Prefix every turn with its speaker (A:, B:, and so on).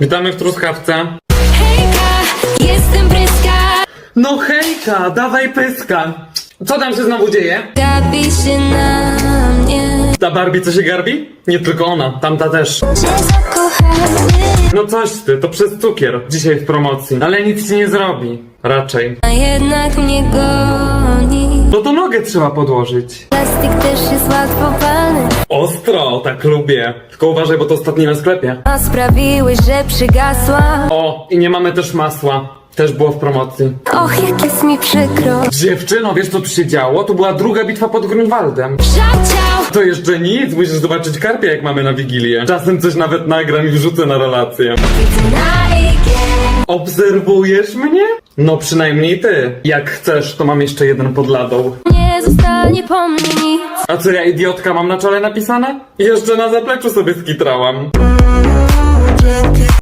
A: Witamy w truskawce.
B: Hejka, jestem Bryska
A: No hejka, dawaj pyska. Co tam się znowu dzieje?
B: Gapi się na mnie
A: Ta Barbie co się garbi? Nie tylko ona, tamta też.
B: Cię zakochany
A: No coś ty, to przez cukier. Dzisiaj w promocji. Ale nic ci nie zrobi. Raczej.
B: A jednak mnie goni
A: No to nogę trzeba podłożyć.
B: Plastik też jest łatwopalny
A: Ostro, tak lubię. Tylko uważaj, bo to ostatni na sklepie.
B: A że przygasła
A: O, i nie mamy też masła. Też było w promocji.
B: Och, jak jest mi przykro
A: Dziewczyno, wiesz co tu się działo? To była druga bitwa pod Grunwaldem.
B: Żarciał
A: To jeszcze nic, musisz zobaczyć karpia jak mamy na Wigilię. Czasem coś nawet nagram i wrzucę na relację.
B: na IG
A: Obserwujesz mnie? No przynajmniej ty. Jak chcesz, to mam jeszcze jeden pod ladą.
B: Nie zostanie po mnie nic
A: A co ja idiotka mam na czole napisane? Jeszcze na zapleczu sobie skitrałam.